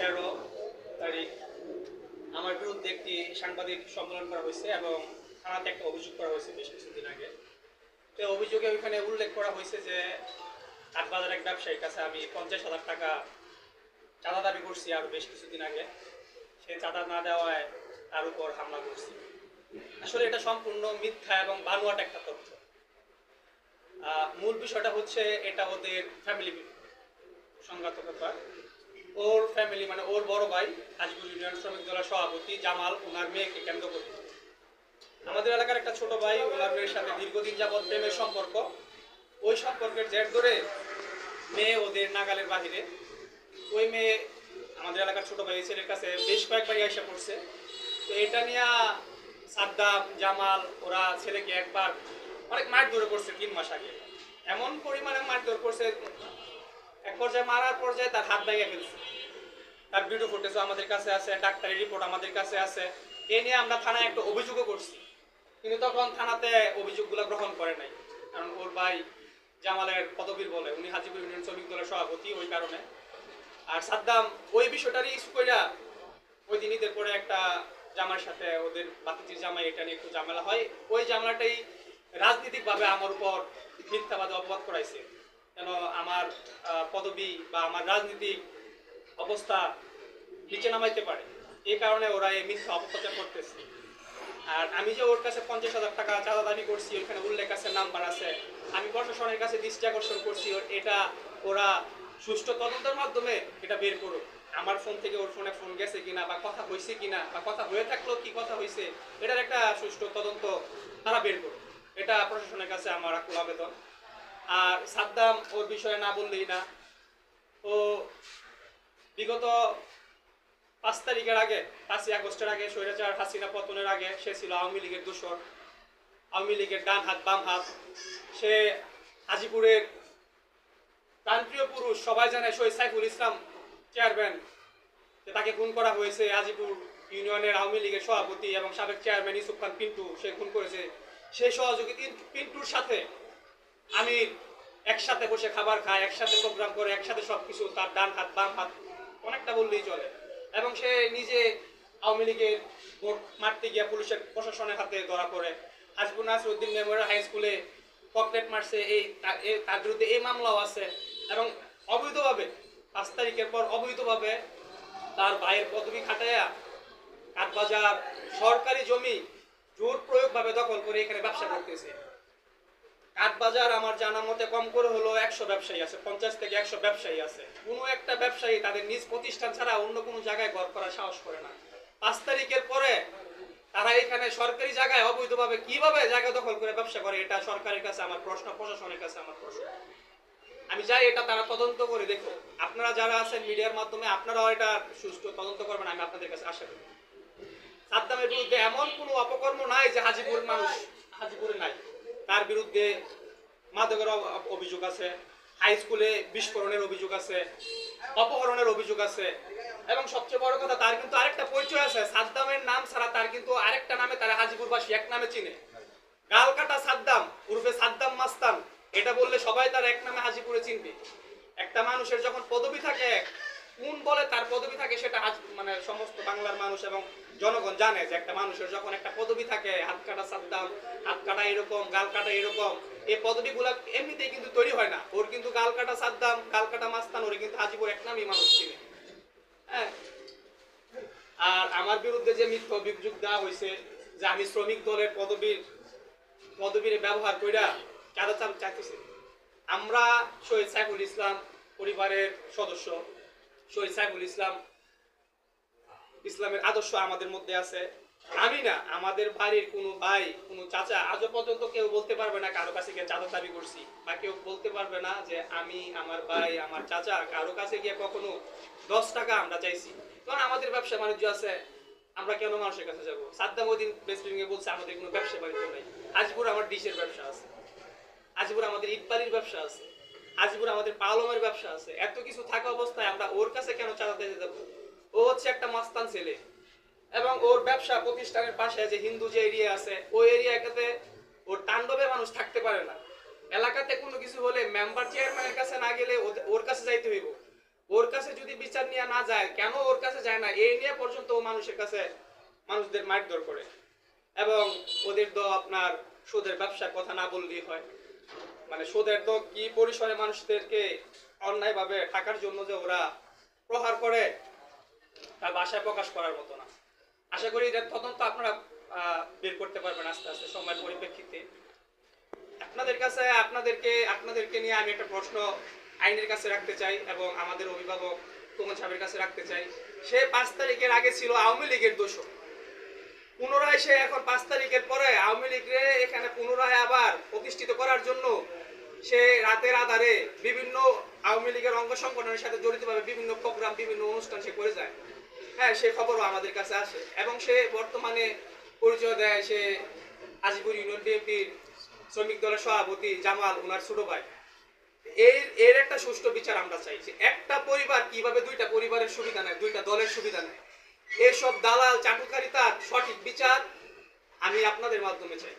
তেরো তারিখ। আমার বিরুদ্ধে একটি সাংবাদিক সম্মেলন করা হয়েছে এবং থানাতে একটা অভিযোগ করা হয়েছে বেশ কিছুদিন আগে। তো অভিযোগে ওইখানে উল্লেখ করা হয়েছে যে কাঠবাজার এক ব্যবসায়ীর কাছে আমি পঞ্চাশ হাজার টাকা চাঁদা দাবি করছি আরও বেশ কিছুদিন আগে। সে চাঁদা না দেওয়ায় তার উপর হামলা করছি। আসলে এটা সম্পূর্ণ মিথ্যা এবং বানোয়াট একটা তথ্য। মূল বিষয়টা হচ্ছে এটা ওদের ফ্যামিলি সংঘাত ব্যাপার। ওর ফ্যামিলি মানে ওর বড় ভাই হাজিপুর ইউনিয়ন শ্রমিক দলের সভাপতি জামাল ওনার মেয়েকে কেন্দ্র করে। আমাদের এলাকার একটা ছোট ভাই ওনার মেয়ের সাথে দীর্ঘদিন যাবৎ প্রেমের সম্পর্ক। ওই সম্পর্কের জের ধরে মেয়ে ওদের নাগালের বাহিরে। ওই মেয়ে আমাদের এলাকার ছোট ভাই ছেলের কাছে বেশ কয়েকবারই এসে পড়ছে। তো এটা নিয়ে সাদ্দাম, জামাল, ওরা ছেলেকে একবার অনেক মারধর করছে তিন মাস আগে। এমন পরিমাণে মারধর করছে এক পর্যায়ে মারার পর্যায়ে তার হাত ভেঙে ফেলছে। তার ভিডিও ফুটেজও আমাদের কাছে আছে, ডাক্তারি রিপোর্ট আমাদের কাছে আছে। এ নিয়ে আমরা থানায় একটা অভিযোগও করছি। কিন্তু তখন থানাতে অভিযোগগুলো গ্রহণ করে নাই। কারণ ওর ভাই জামালের পদবীর বলে, উনি হাজিপুর ইউনিয়ন শ্রমিক দলের সভাপতি ওই কারণে। আর সাদ্দাম ওই বিষয়টারই ইস্যু কইরা ওই দিন ঈদের পরে একটা জামার সাথে ওদের বাতিজির জামাই এটা নিয়ে একটু ঝামেলা হয়। ওই ঝামেলাটাই রাজনৈতিকভাবে আমার উপর মিথ্যাবাদে অপবাদ করাইছে। কেন আমার পদবি বা আমার রাজনীতিক অবস্থা নিচে নামাইতে পারে। এই কারণে ওরা এই মিথ্যা অপপ্রচার করতেছে। আর আমি যে ওর কাছে পঞ্চাশ হাজার টাকা চাঁদা দাবি করছি, ওইখানে উল্লেখ আছে, নাম্বার আছে, আমি প্রশাসনের কাছে দৃষ্টি আকর্ষণ করছি এটা ওরা সুষ্ঠু তদন্তের মাধ্যমে এটা বের করুক। আমার ফোন থেকে ওর ফোনে ফোন গেছে কিনা, বা কথা হয়েছে কিনা, বা কথা হয়ে থাকলেও কি কথা হয়েছে এটার একটা সুষ্ঠু তদন্ত তারা বের করুক। এটা প্রশাসনের কাছে আমার আকুল আবেদন। আর সাদ্দাম ওর বিষয়ে না বললেই না। ও বিগত পাঁচ তারিখের আগে, পাঁচই আগস্টের আগে স্বৈরাচার হাসিনা পতনের আগে সে ছিল আওয়ামী লীগের দোসর আওয়ামী লীগের ডান হাত, বাম হাত। সে হাজিপুরের প্রান্তীয় পুরুষ, সবাই জানে শহীদ সাইফুল ইসলাম চেয়ারম্যান যে তাকে খুন করা হয়েছে হাজিপুর ইউনিয়নের আওয়ামী লীগের সভাপতি এবং সাবেক চেয়ারম্যান ইসুফ খান পিন্টু, সে খুন করেছে। সেই সহযোগী পিন- পিন্টুর সাথে আমি একসাথে বসে খাবার খাই, একসাথে প্রোগ্রাম করে, একসাথে সব কিছু তার ডান হাত, বাম হাত, অনেকটা বললেই চলে। এবং সে নিজে আওয়ামী লীগের ভোট মারতে গিয়ে পুলিশের প্রশাসনের হাতে ধরা পড়ে। হাজবুর নাসরুদ্দিন মেমোরিয়াল হাই স্কুলে পকলেট মারছে, এই তার বিরুদ্ধে এই মামলাও আছে। এবং অবৈধভাবে, পাঁচ তারিখের পর অবৈধভাবে তার ভাইয়ের পদবি খাটাইয়া কাঠবাজার সরকারি জমি জোর প্রয়োগভাবে দখল করে এখানে ব্যবসা করতেছে। কাঠবাজার আমার জানা মতে কম করে হলো একশো ব্যবসায়ী আছে, পঞ্চাশ থেকে একশো ব্যবসায়ী আছে। কোনো একটা ব্যবসায়ী তাদের নিজ প্রতিষ্ঠান ছাড়া অন্য কোনো জায়গায় ঘর করার সাহস করে না। পাঁচ তারিখের পরে তারা এখানে সরকারি জায়গায় অবৈধভাবে কীভাবে জায়গা দখল করে ব্যবসা করে, এটা সরকারের কাছে আমার প্রশ্ন, প্রশাসনের কাছে আমার প্রশ্ন। আমি যাই এটা তারা তদন্ত করে দেখো। আপনারা যারা আছেন মিডিয়ার মাধ্যমে, আপনারাও এটা সুষ্ঠু তদন্ত করবেন, আমি আপনাদের কাছে আশা করি। সাদ্দামের বিরুদ্ধে এমন কোনো অপকর্ম নাই যে হাজিপুর মানুষ হাজিপুরে নাই। তার বিরুদ্ধে মাদকের অভিযোগ আছে। হাই স্কুলে বিস্ফোরণের অভিযোগ আছে, অপহরণের অভিযোগ আছে। এবং সবচেয়ে বড় কথা, তার কিন্তু আরেকটা পরিচয় আছে। সাদ্দামের নাম ছাড়া তার কিন্তু আরেকটা নামে তারা হাজিপুরবাসী এক নামে চিনে। গালকাটা সাদ্দাম উর্ফে সাদ্দাম মাস্তান, এটা বললে সবাই তার এক নামে হাজিপুরে চিনবে। একটা মানুষের যখন পদবি থাকে কোন বলে তার পদবি থাকে সেটা আজ মানে সমস্ত বাংলার মানুষ এবং জনগণ জানে যে একটা মানুষের যখন একটা পদবি থাকে, হাত কাটা সাদ্দাম, হাত কাটা এরকম, গাল কাটা এরকম, এই পদবিগুলা এমনিতেই কিন্তু তৈরি হয় না। ওর কিন্তু গাল কাটা সাদ্দাম, গাল কাটা মাস্তান, ওর কিন্তু হাজিপুর এক নামই মানুষ চিনে। হ্যাঁ? আর আমার বিরুদ্ধে যে মিথ্যা অভিযোগ দেওয়া হয়েছে যে আমি শ্রমিক দলের পদবীর পদবীর ব্যবহার কইরা চাঁদা চাপ চাইতেছে? আমরা শহীদ সাইফুল ইসলাম পরিবারের সদস্য। শহীদ সাইফুল ইসলাম, ইসলামের আদর্শ আমাদের মধ্যে আছে। আমি না, আমাদের বাড়ির কোনো ভাই, কোনো চাচা আজও পর্যন্ত কেউ বলতে পারবে না কারও কাছে গিয়ে চাঁদা দাবি করছি। বা কেউ বলতে পারবে না যে আমি, আমার ভাই, আমার চাচা কারও কাছে গিয়ে কখনো দশ টাকা আমরা চাইছি। কারণ আমাদের ব্যবসা বাণিজ্য আছে, আমরা কেন মানুষের কাছে যাব? সাদ্দাম ওই দিন প্রেস মিটিংয়ে বলছে, আমাদের কোনো ব্যবসা বাণিজ্য নেই। আজপুর আমার ডিশের ব্যবসা আছে। আজপুর আমাদের ইটবালির ব্যবসা আছে। আজিপুর আমাদের পালমের ব্যবসা আছে। এত কিছু থাকা অবস্থায় আমরা ওর কাছে কেন চাঁদা দিতে যাব? ও হচ্ছে একটা মাস্তান ছেলে। এবং ওর ব্যবসা প্রতিষ্ঠানের পাশে যে হিন্দু যে এরিয়া আছে ওই এরিয়াটাতে ওর তাণ্ডবে মানুষ থাকতে পারে না। এলাকাতে কোনো কিছু হলে মেম্বার চেয়ারম্যানের কাছে না গেলে ওর কাছে যাইতে হইব। ওর কাছে যদি বিচার নিয়ে না যায়, কেন ওর কাছে যায় না? এই নিয়ে পর্যন্ত ও মানুষের কাছে মানুষদের মারধর করে। এবং ওদের তো আপনার সুদের ব্যবসার কথা না বললেই হয়। মানে সুদের তো কি পরিসরে মানুষদেরকে অন্যায়ভাবে টাকার জন্য যে ওরা প্রহার করে তা ভাষায় প্রকাশ করার মতো না। আশা করি এটা তদন্ত আপনারা বের করতে পারবেন আস্তে আস্তে সময়ের পরিপ্রেক্ষিতে। আপনাদের কাছে, আপনাদেরকে আপনাদেরকে নিয়ে আমি একটা প্রশ্ন আইনের কাছে রাখতে চাই এবং আমাদের অভিভাবক তোমন সাহেবের কাছে রাখতে চাই। সে পাঁচ তারিখের আগে ছিল আওয়ামী লীগের দোষক পুনরায় সে এখন পাঁচ তারিখের পরে আওয়ামী লীগের এখানে পুনরায় আবার প্রতিষ্ঠিত করার জন্য সে রাতের আধারে বিভিন্ন আওয়ামী লীগের অঙ্গ সংগঠনের সাথে জড়িতভাবে বিভিন্ন প্রোগ্রাম, বিভিন্ন অনুষ্ঠান সে করে যায়। হ্যাঁ সে খবরও আমাদের কাছে আসে। এবং সে বর্তমানে পরিচয় দেয় সে আজিপুর ইউনিয়ন বিএনপির শ্রমিক দলের সভাপতি জামাল ওনার ছোট ভাই। এর এর একটা সুষ্ঠু বিচার আমরা চাই যে একটা পরিবার কীভাবে দুইটা পরিবারের সুবিধা নেয়, দুইটা দলের সুবিধা নেয়। এসব দালাল, চাটুকারিতার সঠিক বিচার আমি আপনাদের মাধ্যমে চাই।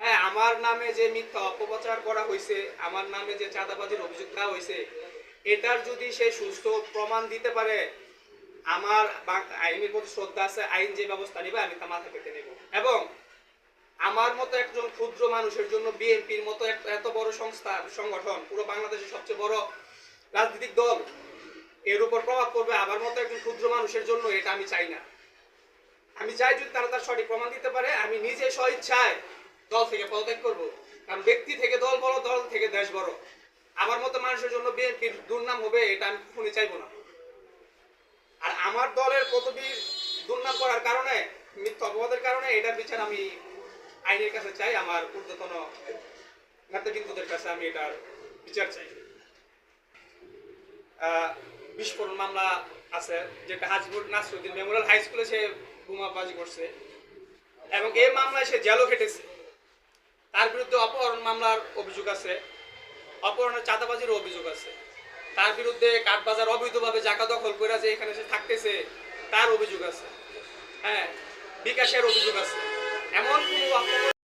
হ্যাঁ আমার নামে যে মিথ্যা অপপ্রচার করা হয়েছে আমার নামে যে চাঁদাবাজির অভিযোগ দেওয়া হয়েছে এটার যদি সে সুস্থ প্রমাণ দিতে পারে, আমার আইনের প্রতি শ্রদ্ধা আছে, আইন যে ব্যবস্থা নেবে, আমি তা মাথা পেতে নেব। এবং আমার মতো একজন ক্ষুদ্র মানুষের জন্য বিএনপির মতো এত বড় সংস্থা, সংগঠন, পুরো বাংলাদেশের সবচেয়ে বড় রাজনৈতিক দল, এর উপর প্রভাব পড়বে আমার মতো একজন ক্ষুদ্র মানুষের জন্য, এটা আমি চাই না। আমি চাই যদি তারা তার সঠিক প্রমাণ দিতে পারে, আমি নিজে স্বইচ্ছায় দল থেকে পদত্যাগ করব। কারণ ব্যক্তি থেকে দল বড়, দল থেকে দেশ বড়। আমার মতো মানুষের জন্য বিএনপির দুর্নাম হবে, এটা আমি কখনই চাইব না। আর আমার দলের পদবীর দুর্নাম করার কারণে, মিথ্যা অপবাদের কারণে, এটার বিচার আমি আইনের কাছে চাই, আমার ঊর্ধ্বতন নেতৃবৃন্দদের কাছে আমি এটার বিচার চাই। বিস্ফোরণ মামলা আছে, যেটা হাজিপুর নাসরুদ্দিন মেমোরিয়াল হাই স্কুলে সে বোমাবাজি করছে। এবং এই মামলায় সে জেলও খেটেছে। তার বিরুদ্ধে অপহরণ মামলার অভিযোগ আছে, অপহরণের চাঁদাবাজির অভিযোগ আছে। তার বিরুদ্ধে কাঠবাজার অবৈধভাবে জাকা দখল করে যে এখানে সে থাকতেছে, তার অভিযোগ আছে। হ্যাঁ বিকাশের অভিযোগ আছে। এমন কোনো